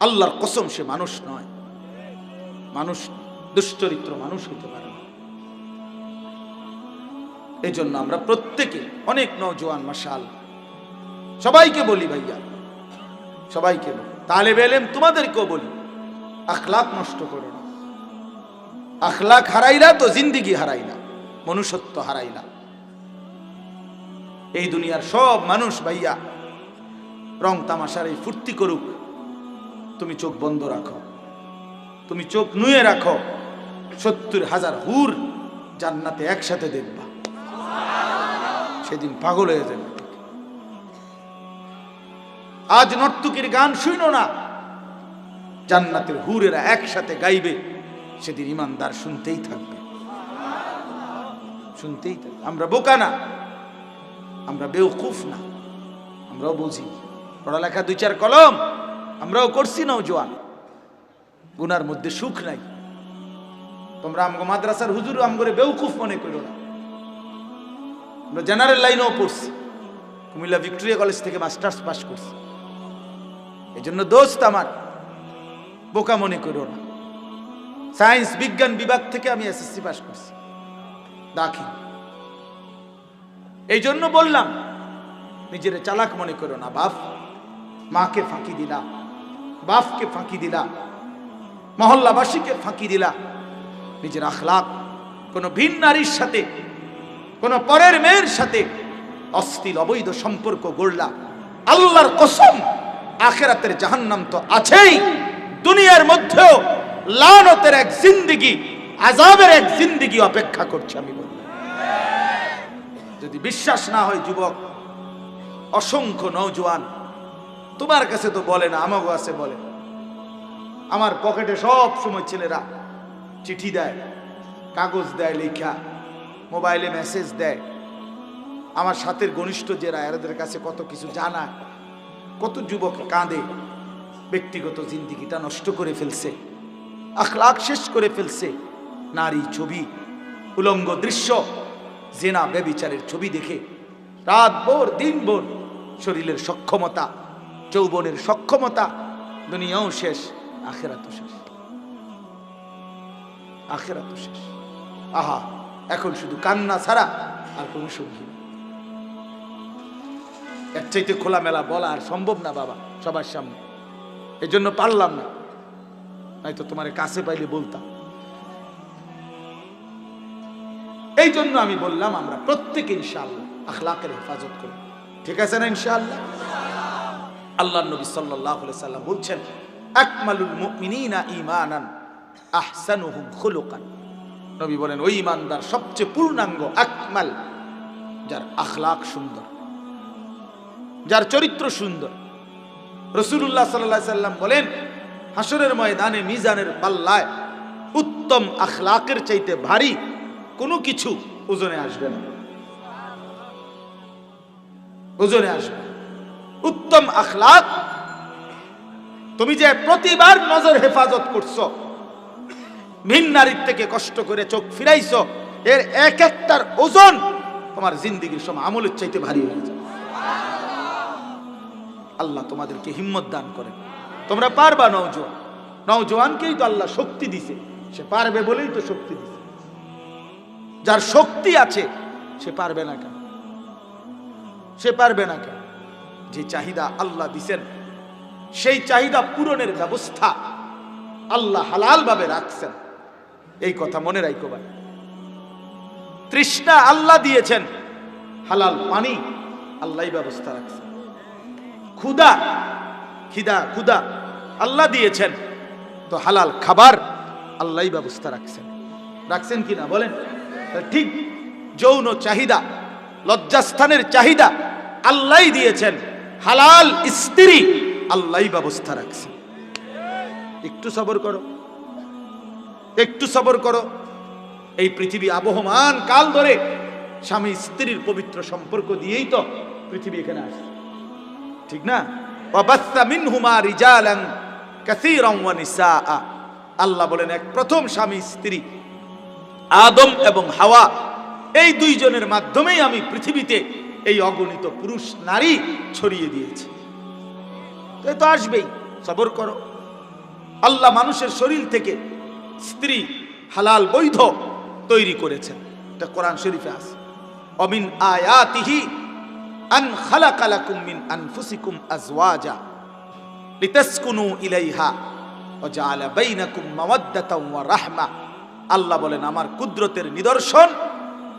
আল্লাহর কসম সে মানুষ নয়। মানুষ দুশ্চরিত্র মানুষ হইতে পারে না। এই জন্য আমরা প্রত্যেকে অনেক নৌজওয়ান মশাল। সবাইকে বলি ভাইয়া, সবাইকে বলি। তাহলে বেলেম তোমাদেরকেও বলি আখলাক নষ্ট করো না। আখলাক হারাইলা তো জিন্দিগি হারাইলা মনুষ্যত্ব হারাইলা এই দুনিয়ার সব মানুষ ভাইয়া, রং তামাশার এই ফুর্তি করুক তুমি চোখ বন্ধ রাখো। তুমি চোখ নুয়ে রাখো। সত্তর হাজার হুর জান্নাতে একসাথে দেখবা। সেদিন পাগল হয়ে যাবে। আজ নর্তকীর গান শুইনো না। জান্নাতের হুরেরা একসাথে গাইবে। সেদিন ইমানদার শুনতেই থাকবে। শুনতেই থাকবে আমরা বোকা না। আমরা বেউকুফ না। আমরাও বুঝি। পড়ালেখা দুই চার কলম। আমরাও করছি না জোয়ান গুনার মধ্যে সুখ নাই। তোমরা আমগো মাদ্রাসার হুজুর, আমগরে বেউকুফ মনে করো না। আমরা জেনারেল লাইনেও পড়ছি। কুমিল্লা ভিক্টোরিয়া কলেজ থেকে মাস্টার্স পাস করছি। এই জন্য দোস্ত আমার, বোকা মনে করো না। সায়েন্স বিজ্ঞান বিভাগ থেকে আমি এসএসসি পাস করছি। দাখিল। এই জন্য বললাম, নিজের চালাক মনে করো না বাপ। মাকে ফাঁকি দিলা বাপকে ফাঁকি দিলা, মহল্লাবাসীকে ফাঁকি দিলা। নিজের আখলাক কোনো ভিন নারীর সাথে, কোন পরের মেয়ের সাথে অস্থির অবৈধ সম্পর্ক গড়লা। আল্লাহর কসম, আখেরাতের জাহান্নাম তো আছেই। দুনিয়ার মধ্যেও লানতের এক জিন্দিগি আজাবের এক জিন্দিগি অপেক্ষা করছে আমি বলি। যদি বিশ্বাস না হয় যুবক, অসংখ্য নৌজওয়ান তোমার কাছে তো বলে না, আমাগো আছে বলে। আমার পকেটে সব সময় ছেলেরা চিঠি দেয়, কাগজ দেয়, লেখা, মোবাইলে মেসেজ দেয়। আমার সাথের ঘনিষ্ঠ যারা এদের কাছে কত কিছু জানায় কত যুবক কাঁদে, ব্যক্তিগত জিন্দিগিটা নষ্ট করে ফেলছে আখলাক শেষ করে ফেলছে, নারী ছবি, উলঙ্গ দৃশ্য, জেনা বেবিচারের ছবি দেখে রাত ভোর দিন ভোর শরীরের সক্ষমতা যৌবনের সক্ষমতা দুনিয়াও শেষ, আখেরাতও শেষ। আখেরাতও শেষ। আহা, এখন শুধু কান্না ছাড়া আর কোনো সঙ্গী। এর চাইতে খোলামেলা বলা আর সম্ভব না বাবা, সবার সামনে। এই জন্য পারলাম না। নয়তো তোমার কাছে পাইলে বলতাম। এই জন্য আমি বললাম, আমরা প্রত্যেকে ইনশাআল্লাহ আখলাকের হেফাজত করি ঠিক আছে না ইনশাআল্লাহ? আল্লাহ নবী আলাইহি সাল্লাম বলছেন, আকমালুল খুলুকান। নবী বলেন, ওই ইমানদার সবচেয়ে পূর্ণাঙ্গ আকমাল, যার আখলাক সুন্দর, যার চরিত্র সুন্দর। রসুল্লাহ সাল্লাহ সাল্লাম বলেন হাসরের ময়দানে মিজানের পাল্লায় উত্তম আখলাকের চাইতে ভারী কোনো কিছু ওজনে আসবে না। ওজনে আসবে। উত্তম আখলাক। তুমি যে প্রতিবার নজর হেফাজত করছ, ভিন নারীর থেকে কষ্ট করে চোখ ফিরাইছো, এর এক একটার ওজন তোমার জিন্দিগির সময় আমলের চাইতে ভারী হয়ে যায় আল্লাহ তোমাদেরকে হিম্মত দান করেন। তোমরা পারবা নওজোয়ান। নওজোয়ানকেই তো আল্লাহ শক্তি দিছে। সে পারবে বলেই তো শক্তি দিছে। যার শক্তি আছে, সে পারবে না কেন? সে পারবে না কেন? যে চাহিদা আল্লাহ দিছেন, সেই চাহিদা পূরণের ব্যবস্থা আল্লাহ হালাল ভাবে রাখছেন। এই কথা মনে রাখো ভাই। তৃষ্ণা আল্লাহ দিয়েছেন, হালাল পানি আল্লাহই ব্যবস্থা রাখছেন। ক্ষুদা খিদা ক্ষুদা আল্লাহ দিয়েছেন, তো হালাল খাবার আল্লাহই ব্যবস্থা রাখছেন। রাখছেন কি না বলেন? ঠিক যৌন চাহিদা, লজ্জাস্থানের চাহিদা আল্লাহই দিয়েছেন। হালাল স্ত্রী। আল্লাহই ব্যবস্থা রাখছেন একটু সবর করো। একটু সবর করো। এই পৃথিবী আবহমান কাল ধরে স্বামী স্ত্রীর পবিত্র সম্পর্ক দিয়েই তো পৃথিবী এখানে আসছে। ঠিক না? আল্লাহ বলেন, এক প্রথম স্বামী স্ত্রী আদম এবং হাওয়া এই দুইজনের মাধ্যমেই আমি পৃথিবীতে এই অগণিত পুরুষ, নারী ছড়িয়ে দিয়েছে। তো তো আসবেই, সবর করো। আল্লাহ মানুষের শরীর থেকে স্ত্রী, হালাল বৈধ তৈরি করেছেন। এটা কোরআন শরীফে আছে। অমিন আয়াতিহি আন খালাকা লাকুম মিন আনফুসিকুম আজওয়াজা লিতাসকুনু ইলাইহা ওয়া জাআলা বাইনাকুম মাওয়াদ্দাতাও ওয়া রাহমা। আল্লাহ বলেন, আমার কুদরতের নিদর্শন,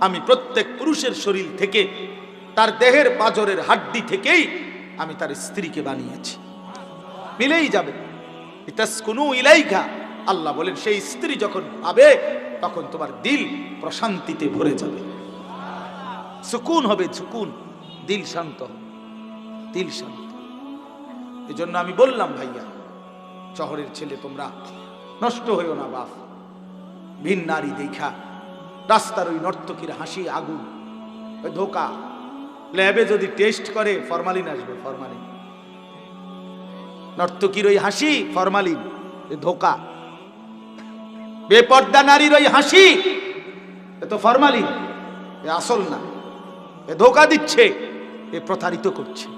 আমি প্রত্যেক পুরুষের শরীর থেকে তার দেহের পাজরের হাড্ডি থেকেই আমি তার স্ত্রীকে বানিয়েছি। মিলেই যাবে। ইলাইকা আল্লাহ বলেন, সেই স্ত্রী যখন পাবে, তখন তোমার দিল প্রশান্তিতে ভরে যাবে। সুকুন হবে, সুকুন। দিল শান্ত দিল শান্ত এই জন্য আমি বললাম, ভাইয়া শহরের ছেলে তোমরা নষ্ট হইও না, বাপ। ভিন নারী দেখা, রাস্তার ওই নর্তকীর হাসি, আগুন ধোকা ল্যাবে যদি টেস্ট করে ফরমালিন আসবে ফরমালিন নর্তকীর ওই হাসি ফরমালিন ধোকা। বেপর্দা নারীর ওই হাসি, এ তো ফরমালিন এ আসল না। এ ধোকা দিচ্ছে, এ প্রতারিত করছে।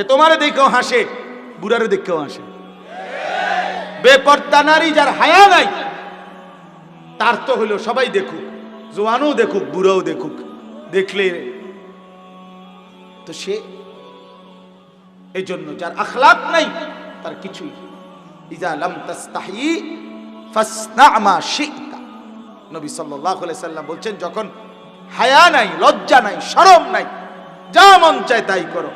এ তোমারে দেখেও হাসে, বুড়ারে দেখেও হাসে। বেপর্দা নারী যার হায়া নাই, তার তো হলো সবাই দেখুক, জোয়ানও দেখুক, বুড়াও দেখুক। দেখলে তো সে এই জন্য যার আখলাক নাই, তার কিছুই বলছেন, যখন হায়া নাই, লজ্জা নাই শরম নাই, যা মন চায় তাই করো।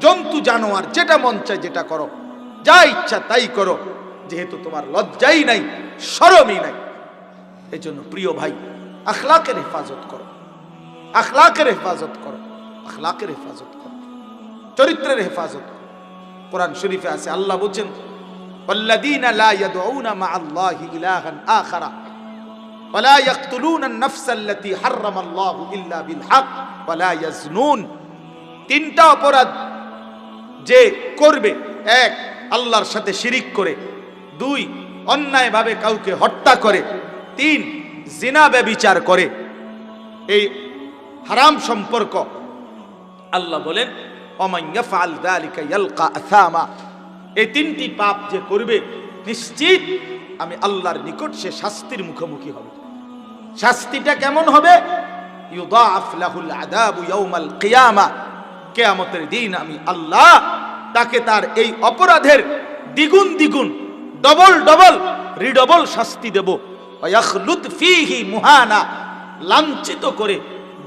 জন্তু, জানোয়ার, যেটা মন চায় যেটা করো। যা ইচ্ছা তাই করো, যেহেতু তোমার লজ্জাই নাই শরমই নাই। এই জন্য প্রিয় ভাই, আখলাকের হেফাজত করো। আখলাকের হেফাজত করো। আখলাকের হেফাজত করো চরিত্রের হেফাজত করো কোরআন শরীফে আছে আল্লাহ বলছেন والذين لا يدعون مع الله إلها آخر ولا يقتلون النفس التي حرم الله إلا بالحق ولا يزنون তিনটা অপরাধ যে করবে এক আল্লাহর সাথে শিরিক করে দুই অন্যায়ভাবে কাউকে হত্যা করে তিন জিনা ব্যবিচার করে এই হারাম সম্পর্ক আল্লাহ বলেন এই তিনটি পাপ যে করবে, নিশ্চিত আমি আল্লাহর নিকট সে শাস্তির মুখোমুখি হবে। শাস্তিটা কেমন হবে? কিয়ামতের দিন আমি আল্লাহ তাকে তার এই অপরাধের দ্বিগুণ দ্বিগুণ, ডবল ডবল, রিডবল শাস্তি দেব। মুহানা, লাঞ্ছিত করে,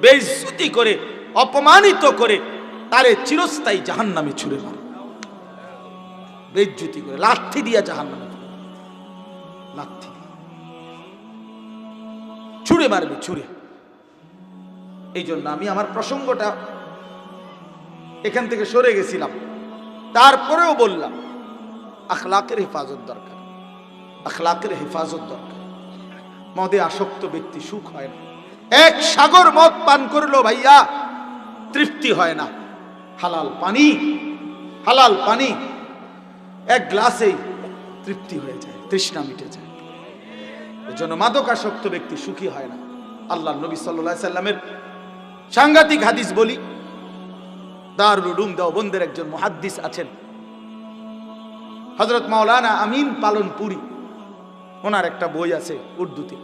বেইজ্জতি করে অপমানিত করে তারে চিরস্থায়ী জাহান্নামে ছুড়ে মারে। বেজ্জুতি করে লাঠি দিয়া জাহান্নামে ছুঁড়ে মারে। লাঠি। ছুঁড়ে মারবে, ছুঁড়ে। এই জন্য আমি আমার প্রসঙ্গটা এখান থেকে সরে গেছিলাম। তারপরেও বললাম, আখলাকের হেফাজত দরকার। আখলাকের হেফাজত দরকার। মদে আসক্ত ব্যক্তি সুখ হয় না। এক সাগর মদ পান করল ভাইয়া তৃপ্তি হয় না। হালাল পানি হালাল পানি। এক গ্লাসেই তৃপ্তি হয়ে যায়, তৃষ্ণা মিটে যায়। এই জন্য মাদকাসক্ত ব্যক্তি সুখী হয় না। আল্লাহ নবী সাল্লাহ সাল্লামের সাংঘাতিক হাদিস বলি, দারুল উলুম দেওবন্দের একজন মুহাদ্দিস আছেন। হজরত মাওলানা আমিন পালনপুরি, ওনার একটা বই আছে উর্দুতে।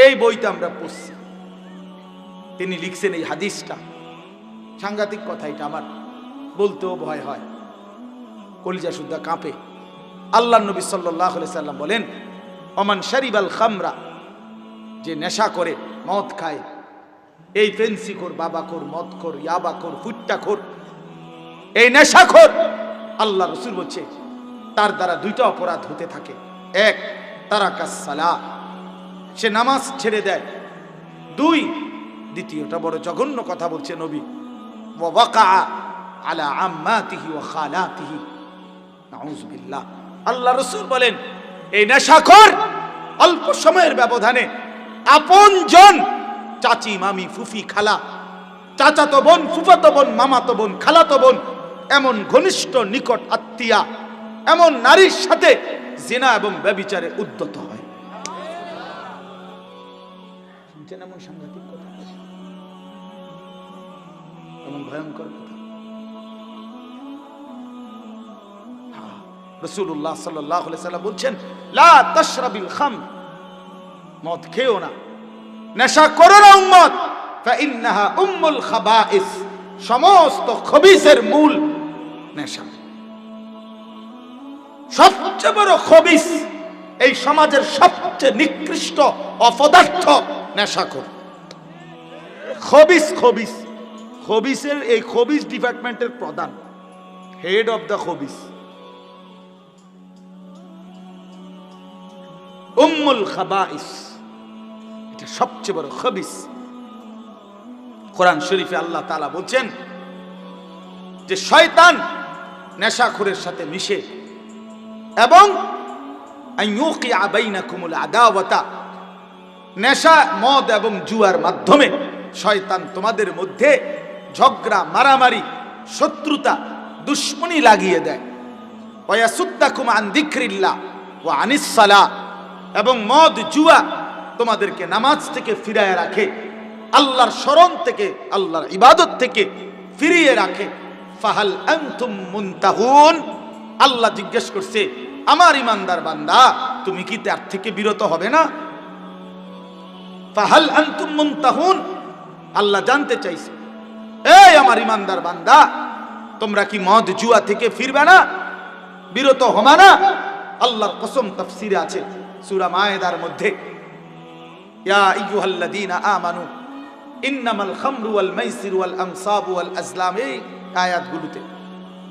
এই বইটা আমরা পড়ছি। তিনি লিখছেন এই হাদিসটা। সাংঘাতিক কথা এটা আমার। বলতেও ভয় হয়। কলিজা সুদ্ধা কাঁপে। আল্লাহ নবী সাল্লাহ সাল্লাম বলেন অমান শরিবাল খামরা যে নেশা করে, মদ খায়। এই ফেন্সি খোর, বাবা খোর, মদ খোর, ইয়াবা খোর, ফুট্টা খোর, এই নেশা খোর, আল্লাহ রসুল বলছে, তার দ্বারা দুইটা অপরাধ হতে থাকে। এক, তারা কাসালা সে নামাজ ছেড়ে দেয়। দুই, দ্বিতীয়টা বড় জঘন্য কথা বলছে নবী। ওয়াকা আল্লাহ রসুল বলেন, এই নেশাখোর অল্প সময়ের ব্যবধানে আপন জন চাচি, মামি, ফুফি, খালা, চাচাতো বোন, ফুফাতো বোন, মামাতো বোন, খালাতো বোন, এমন ঘনিষ্ঠ, নিকট আত্মীয়া, এমন নারীর সাথে জেনা এবং ব্যবিচারে উদ্যত হয়। সাংঘাতিক? এমন ভয়ঙ্কর কথা। হ্যাঁ, রসুল্লাহ সাল্লাহ বলছেন মদ খেও না। নেশা করো না উম্মত। উম্মুল সমস্ত খবিসের মূল নেশা। সবচেয়ে বড় খবিস এই সমাজের সবচেয়ে নিকৃষ্ট অপদার্থ নেশাখোর খবিস খবিস। খবিসের এই খবিস ডিপার্টমেন্টের প্রধান হেড অফ দ্য খবিস। উম্মুল খাবাইস। এটা সবচেয়ে বড় খবিস। কোরআন শরীফে আল্লাহ তাআলা বলছেন যে শয়তান নেশাখোরের সাথে মিশে এবং আদাওয়াতা, নেশা, মদ এবং জুয়ার মাধ্যমে শয়তান তোমাদের মধ্যে ঝগড়া, মারামারি, শত্রুতা, দুশ্মনী লাগিয়ে দেয়। ওয়াসুদ্দাকুম আন যিকরিল্লাহ ওয়া আনিস সালাহ। এবং মদ, জুয়া তোমাদেরকে নামাজ থেকে ফিরায় রাখে, আল্লাহর স্মরণ থেকে, আল্লাহর ইবাদত থেকে ফিরিয়ে রাখে। ফাহাল আনতুম মুনতাহুন। আল্লাহ জিজ্ঞেস করছে, আমার ইমানদার বান্দা, তুমি কি তার থেকে বিরত হবে না? ফাহাল আনতুম মুনতাহুন। আল্লাহ জানতে চাইছে এই আমার ইমানদার বান্দা, তোমরা কি মদ জুয়া থেকে ফিরবে না? বিরত হবা না? আল্লাহর কসম তাফসিরে আছে সূরা মায়েদার মধ্যে। ইয়া খামরু ওয়াল এই আয়াতগুলোতে।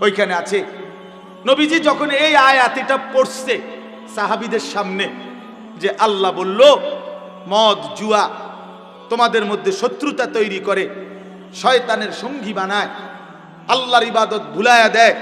ওইখানে আছে, নবীজি যখন এই পড়ছে সাহাবীদের সামনে, যে আল্লাহ বলল, মদ, জুয়া তোমাদের মধ্যে শত্রুতা তৈরি করে শয়তানের সঙ্গী বানায়। আল্লাহর ইবাদত ভুলায়া দেয়।